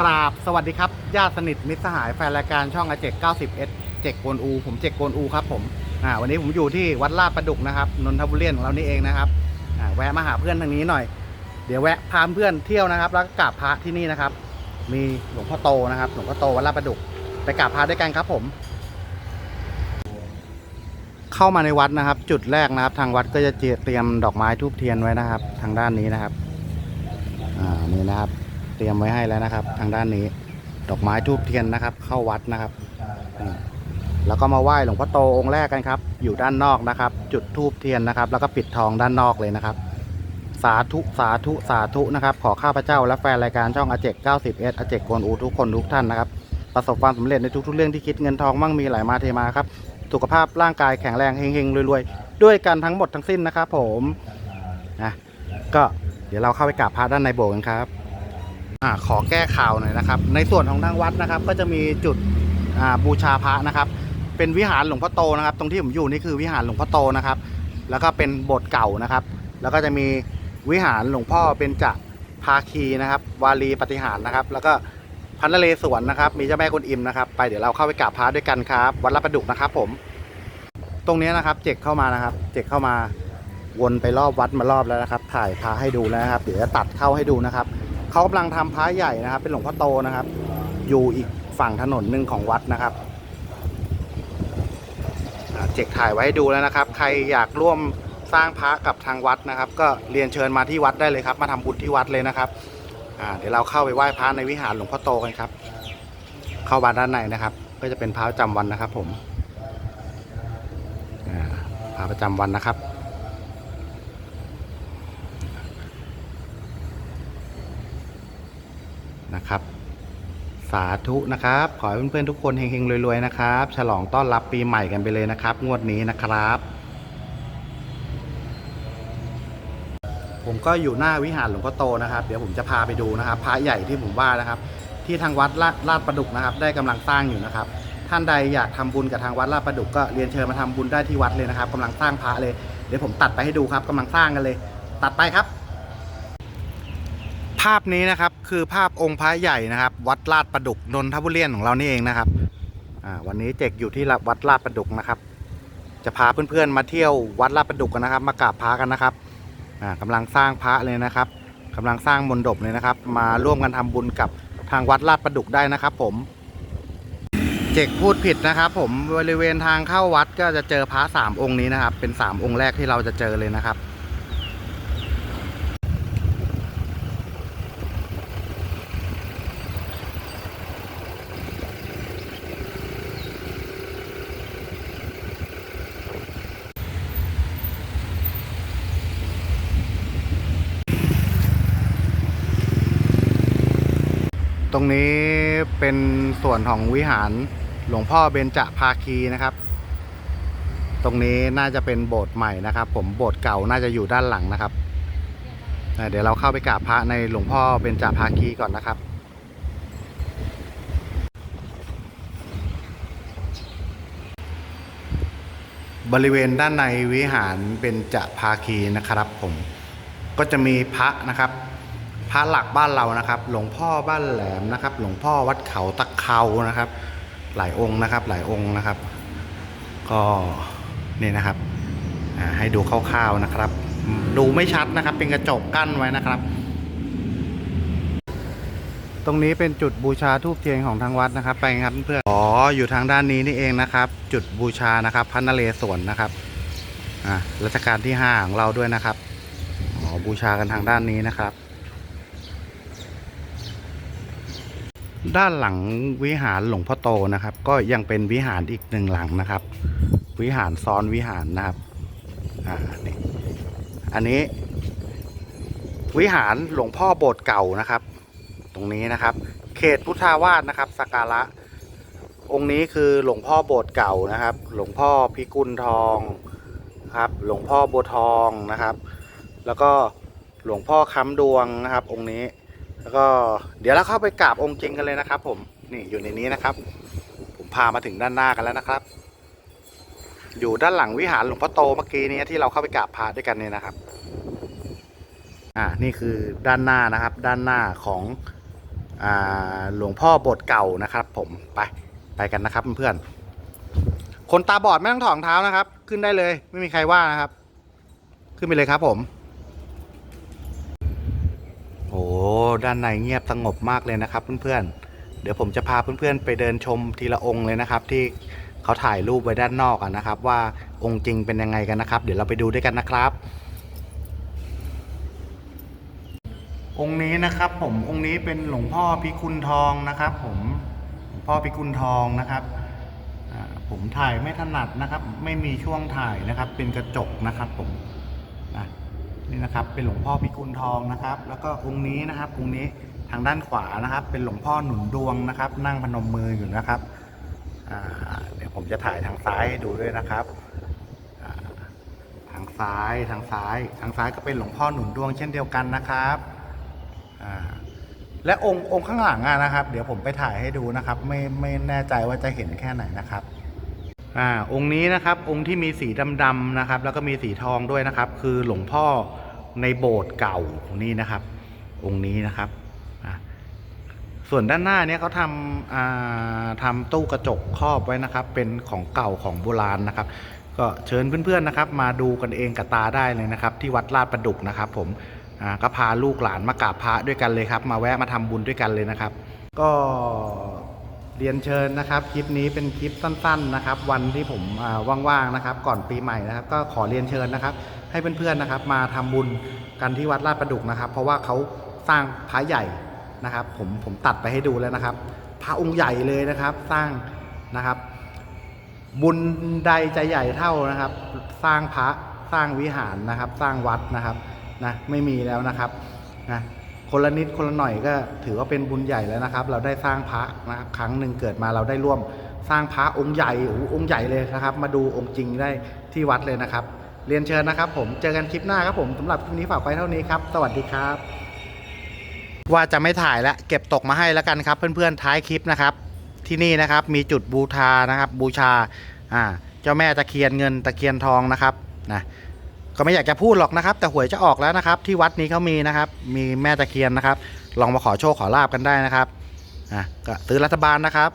กราบสวัสดีครับญาติสนิทมิตรสหายแฟนรายการช่องอาเจก90 s เจกโกนอูผมเจกโกนอูครับผมอ่าวันนี้ผมอยู่ที่วัดลาดประดุกนะครับนนทบุรีของเรานี่เองนะครับอ่าแวะมาหาเพื่อนทางนี้หน่อย เดี๋ยวแวะพาเพื่อนเที่ยวนะครับ แล้วก็กราบพระที่นี่นะครับ มีหลวงพ่อโตนะครับหลวงพ่อโตวัดลาดประดุกไปกราบพระด้วยกันครับผม เข้ามาในวัดนะครับ จุดแรกนะครับ ทางวัดก็จะเตรียมดอกไม้ทูบเทียนไว้นะครับ ทางด้านนี้นะครับอ่านี่นะครับ ตรียมไว้ให้แล้วนะครับ ทางด้านนี้ ดอกไม้ทูบเทียนนะครับ เข้าวัดนะครับแล้วก็มาไหว้หลวงพ่อโตองค์แรกกันครับ อยู่ด้านนอกนะครับ จุดทูบเทียนนะครับ แล้วก็ปิดทองด้านนอกเลยนะครับ สาธุสาธุสาธุนะครับ ขอข้าพเจ้าและแฟนรายการช่องอาเจก90 s อาเจกกวนอูทุกคนทุกท่านนะครับประสบความสำเร็จในทุกๆเรื่องที่คิดเงินทองมั่งมีไหลามาเทมาครับ สุขภาพร่างกายแข็งแรงเฮงๆรวยๆ ด้วยกันทั้งหมดทั้งสิ้นนะครับผมนะก็เดี๋ยวเราเข้าไปกราบพระด้านในโบสถ์กันครับ อขอแก้ข่าวหน่อยนะครับ ในส่วนของทางวัดนะครับ ก็จะมีจุดบูชาพระนะครับ เป็นวิหารหลวงพ่อโตนะครับ ตรงที่ผมอยู่นี่คือวิหารหลวงพ่อโตนะครับ แล้วก็เป็นโบสถ์เก่านะครับ แล้วก็จะมีวิหารหลวงพ่อเป็นจะภาคีนะครับ วารีปฏิหารนะครับ แล้วก็พันนเรศวรนะครับ มีเจ้าแม่กุนอิมนะครับ ไปเดี๋ยวเราเข้าไปกราบพระด้วยกันครับ วัดลาดประดุกนะครับ ผม ตรงนี้นะครับ เจกเข้ามานะครับ เจกเข้ามาวนไปรอบวัดมารอบแล้วนะครับ ถ่ายพระให้ดูแล้วนะครับ เดี๋ยวจะตัดเข้าให้ดูนะครับ เขากำลังทำพระใหญ่นะครับ เป็นหลวงพ่อโตนะครับ อยู่อีกฝั่งถนนหนึ่งของวัดนะครับเจกถ่ายไว้ให้ดูแล้วนะครับ ใครอยากร่วมสร้างพระกับทางวัดนะครับ ก็เรียนเชิญมาที่วัดได้เลยครับ มาทำบุญที่วัดเลยนะครับเดี๋ยวเราเข้าไปไหว้พระในวิหารหลวงพ่อโตกันครับ เข้าวัดด้านในนะครับ ก็จะเป็นพระประจำวันนะครับ ผมอ่าพาประจำวันนะครับ นะครับ สาธุนะครับ ขอให้เพื่อนๆทุกคนเฮงๆรวยๆนะครับ ฉลองต้อนรับปีใหม่กันไปเลยนะครับ งวดนี้นะครับ ผมก็อยู่หน้าวิหารหลวงพ่อโตนะครับ เดี๋ยวผมจะพาไปดูนะครับ พระใหญ่ที่ผมว่านะครับ ที่ทางวัดลาดลาดประดุกนะครับ ได้กำลังสร้างอยู่นะครับ ท่านใดอยากทำบุญกับทางวัดลาดประดุกก็เรียนเชิญมาทำบุญได้ที่วัดเลยนะครับกำลังสร้างพระเลย เดี๋ยวผมตัดไปให้ดูครับกำลังสร้างกันเลย ตัดไปครับ ภาพนี้นะครับคือภาพองค์พระใหญ่นะครับ วัดลาดประดุกนนทบุรีของเรานี่เองนะครับวันนี้เจกอยู่ที่วัดลาดประดุกนะครับ จะพาเพื่อนๆมาเที่ยววัดลาดประดุกกันนะครับ มากราบพระกันนะครับอ่ากำลังสร้างพระเลยนะครับกำลังสร้างมนดบเลยนะครับ มาร่วมกันทำบุญกับทางวัดลาดประดุกได้นะครับ ผม เจกพูดผิดนะครับ ผมบริเวณทางเข้าวัดก็จะเจอพระสามองค์นี้นะครับ เป็นสามองค์แรกที่เราจะเจอเลยนะครับ รงนี้เป็นส่วนของวิหารหลวงพ่อเบญจภาคีนะครับ ตรงนี้น่าจะเป็นโบสถ์ใหม่นะครับ ผมโบสถ์เก่าน่าจะอยู่ด้านหลังนะครับเดี๋ยวเราเข้าไปกราบพระในหลวงพ่อเบญจภาคีก่อนนะครับบริเวณด้านในวิหารเบญจะภาคีนะครับผมก็จะมีพระนะครับ พระหลักบ้านเรานะครับ หลวงพ่อบ้านแหลมนะครับ หลวงพ่อวัดเขาตะเคานะครับ หลายองค์นะครับ หลายองค์นะครับ ก็นี่นะครับให้ดูคร่าวๆนะครับ ดูไม่ชัดนะครับ เป็นกระจกกั้นไว้นะครับ ตรงนี้เป็นจุดบูชาทูบเทียนของทางวัดนะครับ ไปครับเพื่อนอ๋ออยู่ทางด้านนี้นี่เองนะครับ จุดบูชานะครับพระนเรศวรนะครับอ่ารัชกาลที่ห้าของเราด้วยนะครับอ๋อบูชากันทางด้านนี้นะครับ ด้านหลังวิหารหลวงพ่อโตนะครับ ก็ยังเป็นวิหารอีกหนึ่งหลังนะครับ วิหารซ้อนวิหารนะครับอ่านี่อันนี้ วิหารหลวงพ่อโบสถ์เก่านะครับ ตรงนี้นะครับ เขตพุทธาวาสนะครับสักการะ องค์นี้คือหลวงพ่อโบสถ์เก่านะครับ หลวงพ่อพิกุลทองครับ หลวงพ่อบัวทองนะครับ แล้วก็หลวงพ่อค้ำดวงนะครับ องค์นี้ แล้วก็เดี๋ยวเราเข้าไปกราบองค์จริงกันเลยนะครับ ผมนี่อยู่ในนี้นะครับ ผมพามาถึงด้านหน้ากันแล้วนะครับ อยู่ด้านหลังวิหารหลวงพ่อโตเมื่อกี้นี้ที่เราเข้าไปกราบพระด้วยกันเนี่ยนะครับ อ่านี่คือด้านหน้านะครับ ด้านหน้าของอ่าหลวงพ่อบสถ์เก่านะครับ ผมไปไปกันนะครับเพื่อนๆคนตาบอดไม่ต้องถอดรองเท้านะครับ ขึ้นได้เลย ไม่มีใครว่านะครับ ขึ้นไปเลยครับผม อ้ด้านในเงียบสงบมากเลยนะครับเพื่อนๆ เดี๋ยวผมจะพาเพื่อนๆ ไปเดินชมทีละองค์เลยนะครับ ที่เขาถ่ายรูปไว้ด้านนอกอะนะครับ ว่าองค์จริงเป็นยังไงกันนะครับ เดี๋ยวเราไปดูด้วยกันนะครับ องค์นี้นะครับผมองค์นี้เป็นหลวงพ่อพิกุลทองนะครับ ผมหลวงพ่อพิกุลทองนะครับผมถ่ายไม่ถนัดนะครับ ไม่มีช่วงถ่ายนะครับ เป็นกระจกนะครับผม นี่นะครับเป็นหลวงพ่อพิกุลทองนะครับ แล้วก็องค์นี้นะครับองค์นี้ทางด้านขวานะครับ เป็นหลวงพ่อหนุนดวงนะครับ นั่งพนมมืออยู่นะครับเดี๋ยวผมจะถ่ายทางซ้ายให้ดูด้วยนะครับทางซ้ายทางซ้าย ทางซ้ายก็เป็นหลวงพ่อหนุนดวงเช่นเดียวกันนะครับและองค์องค์ข้างหลังนะครับ เดี๋ยวผมไปถ่ายให้ดูนะครับ ไม่ไม่แน่ใจว่าจะเห็นแค่ไหนนะครับ อ่าองค์นี้นะครับองค์ที่มีสีดำๆนะครับ แล้วก็มีสีทองด้วยนะครับ คือหลวงพ่อในโบสถ์เก่านี่นะครับ องค์นี้นะครับส่วนด้านหน้าเนี้ยเขาทำอ่าทำตู้กระจกครอบไว้นะครับ เป็นของเก่าของโบราณนะครับ ก็เชิญเพื่อนๆนะครับ มาดูกันเองกับตาได้เลยนะครับ ที่วัดลาดประดุกนะครับ ผมอ่าก็พาลูกหลานมากราบพระด้วยกันเลยครับ มาแวะมาทำบุญด้วยกันเลยนะครับ ก็ เรียนเชิญนะครับคลิปนี้เป็นคลิปสั้น ๆนะครับ วันที่ผมว่างๆนะครับ ก่อนปีใหม่นะครับ ก็ขอเรียนเชิญนะครับ ให้เพื่อนๆนะครับ มาทำบุญกันที่วัดลาดประดุกนะครับ เพราะว่าเขาสร้างพระใหญ่นะครับ ผมผมตัดไปให้ดูแล้วนะครับ พระองค์ใหญ่เลยนะครับ สร้างนะครับ บุญใดจะใหญ่เท่านะครับ สร้างพระสร้างวิหารนะครับ สร้างวัดนะครับนะไม่มีแล้วนะครับนะ คนละนิดคนละหน่อยก็ถือว่าเป็นบุญใหญ่แล้วนะครับ เราได้สร้างพระนะครับครั้งหนึ่งเกิดมาเราได้ร่วมสร้างพระองค์ใหญ่โอ้โหองค์ใหญ่เลยนะครับ มาดูองค์จริงได้ที่วัดเลยนะครับ เรียนเชิญนะครับ ผมเจอกันคลิปหน้าครับผมสำหรับคลิปนี้ฝากไว้เท่านี้ครับสวัสดีครับ ว่าจะไม่ถ่ายแล้วเก็บตกมาให้แล้วกันครับ เพื่อนๆท้ายคลิปนะครับ ที่นี่นะครับมีจุดบูชานะครับ บูชาอ่าเจ้าแม่ตะเคียนเงินตะเคียนทองนะครับนะ ก็ไม่อยากจะพูดหรอกนะครับ แต่หวยจะออกแล้วนะครับ ที่วัดนี้เขามีนะครับ มีแม่ตะเคียนนะครับ ลองมาขอโชคขอลาบกันได้นะครับอะก็ซื้อรัฐบาลนะครับ